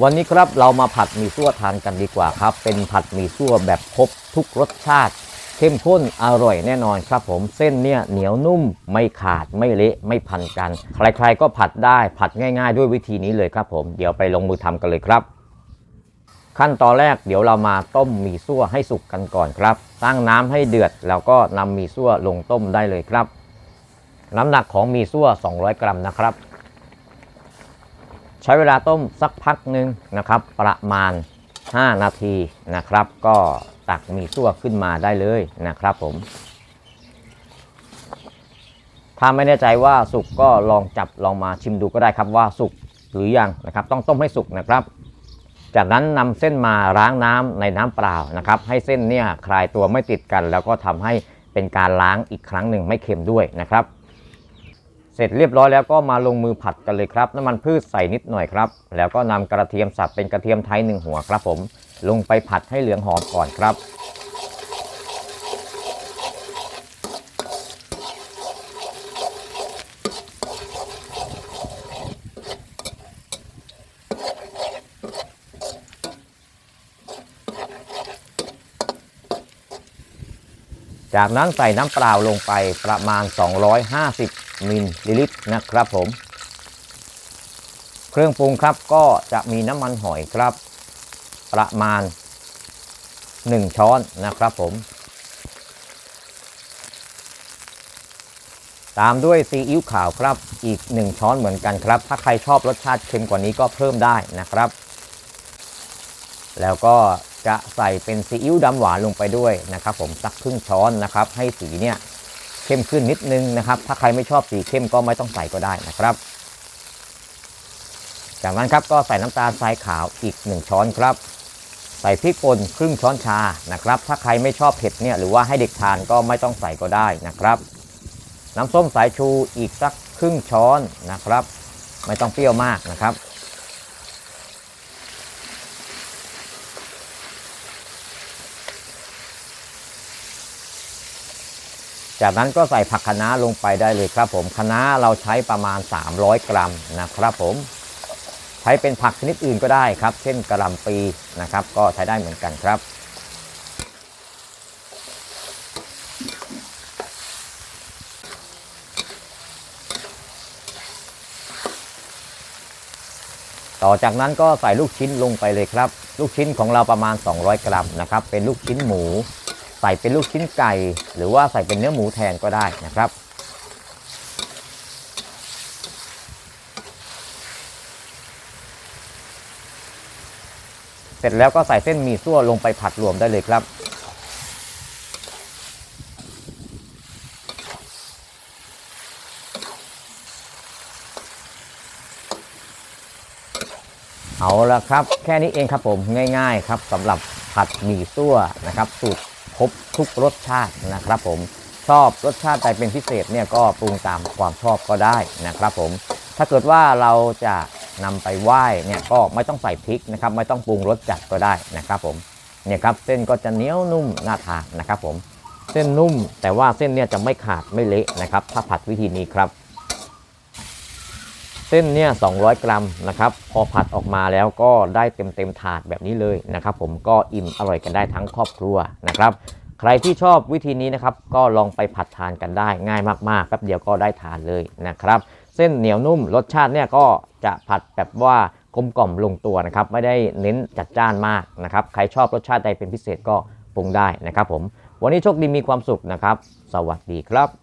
วันนี้ครับเรามาผัดหมี่ซั่วทานกันดีกว่าครับ เป็นผัดหมี่ซั่วแบบครบทุกรสชาติ เข้มข้นอร่อยแน่นอนครับผมเส้นเนี่ยเหนียวนุ่มไม่ขาดไม่เละไม่พันกัน ใครๆก็ผัดได้ผัดง่าย ๆ ด้วยวิธีนี้เลยครับผมเดี๋ยวไปลงมือทำกันเลยครับ ขั้นตอนแรกเดี๋ยวเรามาต้มหมี่ซั่วให้สุกกันก่อนครับตั้งน้ำให้เดือดแล้วก็นำหมี่ซั่วลงต้มได้เลยครับ น้ำหนักของหมี่ซั่ว 200 กรัมนะครับ ใช้เวลาต้มสักพักหนึ่งนะครับ ประมาณ 5 นาทีนะครับ ก็ตักมีซั่วขึ้นมาได้เลยนะครับผม ถ้าไม่แน่ใจว่าสุกก็ลองจับลองมาชิมดูก็ได้ครับว่าสุกหรือยังนะครับ ต้องต้มให้สุกนะครับ จากนั้นนำเส้นมาล้างน้ำในน้ำเปล่านะครับ ให้เส้นเนี่ยคลายตัวไม่ติดกัน แล้วก็ทำให้เป็นการล้างอีกครั้งหนึ่งไม่เค็มด้วยนะครับ เสร็จเรียบร้อยแล้วก็มาลงมือผัดกันเลยครับ น้ำมันพืชใส่นิดหน่อยครับ แล้วก็นำกระเทียมสับเป็นกระเทียมไทยหนึ่งหัวครับ ผม ลงไปผัดให้เหลืองหอมก่อนครับจากนั้นใส่น้ำเปล่าลงไปประมาณ 250 มิลลิลิตรนะครับผม เครื่องปรุงครับก็จะมีน้ำมันหอยครับ ประมาณ 1 ช้อนนะครับผม ตามด้วยซีอิ๊วขาวครับอีก 1 ช้อนเหมือนกันครับ ถ้าใครชอบรสชาติเค็มกว่านี้ก็เพิ่มได้นะครับ แล้วก็จะใส่เป็นซีอิ๊วดำหวานลงไปด้วยนะครับ ผมสักครึ่งช้อนนะครับ ให้สีเนี่ย เข้มขึ้นนิดนึงนะครับ ถ้าใครไม่ชอบสีเข้มก็ไม่ต้องใส่ก็ได้นะครับ จากนั้นครับก็ใส่น้ำตาลทรายขาวอีก 1 ช้อนครับ ใส่พริกป่นครึ่งช้อนชานะครับ ถ้าใครไม่ชอบเผ็ดเนี่ยหรือว่าให้เด็กทานก็ไม่ต้องใส่ก็ได้นะครับ น้ำส้มสายชูอีกสักครึ่งช้อนนะครับ ไม่ต้องเปรี้ยวมากนะครับ จากนั้นก็ใส่ผักคะน้าลงไปได้เลยครับผมคะน้าเราใช้ประมาณ 300 กรัมนะครับผม ใช้เป็นผักชนิดอื่นก็ได้ครับ เช่นกระหล่ำปีนะครับ ก็ใช้ได้เหมือนกันครับ ต่อจากนั้นก็ใส่ลูกชิ้นลงไปเลยครับ ลูกชิ้นของเราประมาณ 200 กรัมนะครับ เป็นลูกชิ้นหมู ใส่เป็นลูกชิ้นไก่ หรือว่าใส่เป็นเนื้อหมูแทนก็ได้นะครับ เสร็จแล้วก็ใส่เส้นหมี่ซั่วลงไปผัดรวมได้เลยครับเอาละครับ แค่นี้เองครับผมง่าย ๆ ครับสำหรับผัดหมี่ซั่วนะครับ สูตรคร บทุกรสชาตินะครับผมชอบรสชาติใดเป็นพิเศษเนี่ยก็ปรุงตามความชอบก็ได้นะครับผมถ้าเกิดว่าเราจะนำไปไหว้เนี่ยก็ไม่ต้องใส่พริกนะครับ ไม่ต้องปรุงรสจัดก็ได้นะครับผมเนี่ยครับเส้นก็จะเหนียวนุ่มน่าทานนะครับผมเส้นนุ่มแต่ว่าเส้นเนี่ยจะไม่ขาดไม่เละนะครับ ถ้าผัดวิธีนี้ครับ เส้นเนี่ย200 กรัมนะครับ พอผัดออกมาแล้วก็ได้เต็มเต็มถาดแบบนี้เลยนะครับ ผมก็อิ่มอร่อยกันได้ทั้งครอบครัวนะครับ ใครที่ชอบวิธีนี้นะครับ ก็ลองไปผัดทานกันได้ง่ายมากๆแป๊บเดียวก็ได้ทานเลยนะครับ เส้นเหนียวนุ่มรสชาติเนี่ยก็จะผัดแบบว่ากลมกล่อมลงตัวนะครับ ไม่ได้เน้นจัดจ้านมากนะครับ ใครชอบรสชาติใดเป็นพิเศษก็ปรุงได้นะครับ ผม วันนี้โชคดีมีความสุขนะครับ สวัสดีครับ